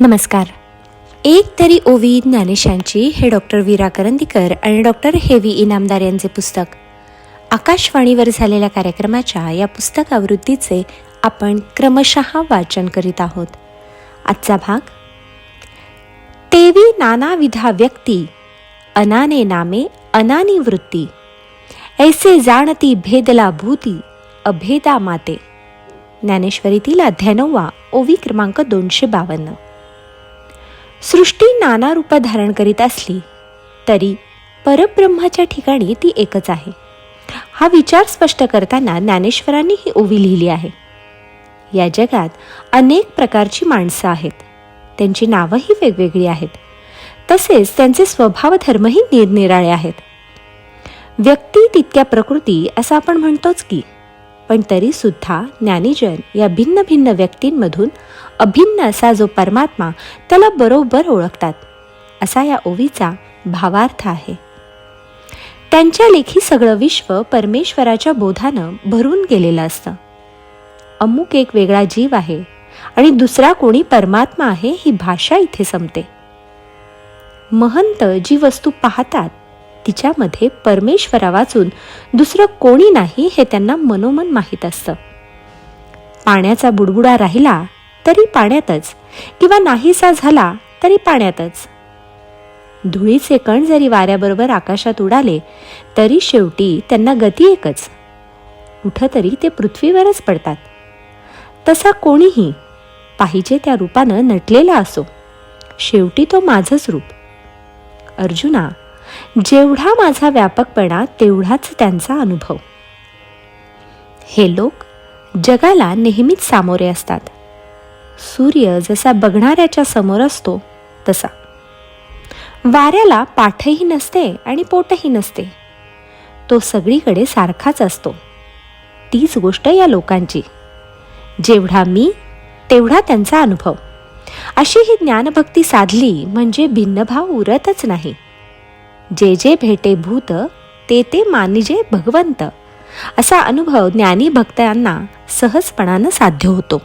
नमस्कार. एक तरी ओवी ज्ञानेशांची हे डॉक्टर वीरा करंदीकर आणि डॉक्टर हेवी इनामदार यांचे पुस्तक. आकाशवाणीवर झालेल्या कार्यक्रमाच्या या पुस्तक आवृत्तीचे आपण क्रमशः वाचन करीत आहोत. आजचा भाग तेवी नानाविधा व्यक्ती अनाने नामे अनानी वृत्ती. ऐसे जाणती भेदला भूती अभेदा माते. ज्ञानेश्वरीतील अध्याय नववा ओवी क्रमांक दोनशे बावन्न. सृष्टी नाना रूप धारण करीत असली तरी परब्रह्माच्या ठिकाणी ती एकच आहे. हा विचार स्पष्ट करताना ज्ञानेश्वरांनी ही ओवी लिहिली आहे. या जगात अनेक प्रकारची माणसं आहेत. त्यांची नावंही वेगवेगळी आहेत. तसेच त्यांचे स्वभाव धर्मही निरनिराळे आहेत. व्यक्ती तितक्या प्रकृती असं आपण म्हणतोच की पण तरी सुद्धा ज्ञानीजन या भिन्न भिन्न व्यक्तींमधून अभिन्न असा जो परमात्मा त्याला बरोबर ओळखतात. असा या ओवीचा भावार्थ आहे. त्यांच्या लेखी सगळं विश्व परमेश्वराच्या बोधानं भरून गेलेलं असतं. अमुक एक वेगळा जीव आहे आणि दुसरा कोणी परमात्मा आहे ही भाषा इथे संपते. महंत जी वस्तू पाहतात तिच्यामध्ये परमेश्वरा वाचून दुसरं कोणी नाही हे त्यांना मनोमन माहीत असतं. पाण्याचा बुडबुडा राहिला तरी पाण्यातच किंवा नाहीसा झाला तरी पाण्यातच. धुळीचे कण जरी वाऱ्याबरोबर आकाशात उडाले तरी शेवटी त्यांना गती एकच. कुठंतरी ते पृथ्वीवरच पडतात. तसा कोणीही पाहिजे त्या रूपानं नटलेला असो. शेवटी तो माझंच रूप. अर्जुना जेवढा माझा व्यापकपणा तेवढाच त्यांचा अनुभव. हे लोक जगाला नेहमीच सामोरे असतात. सूर्य जसा बघणाऱ्याच्या समोर असतो तसा. वाऱ्याला पाठही नसते आणि पोटही नसते. तो सगळीकडे सारखाच असतो. तीच गोष्ट या लोकांची. जेवढा मी तेवढा त्यांचा अनुभव. अशी ही ज्ञानभक्ती साधली म्हणजे भिन्नभाव उरतच नाही. जे जे भेटे भूत ते ते मानिजे भगवंत. असा अनुभव ज्ञानी भक्तांना सहजपणानं साध्य होतो.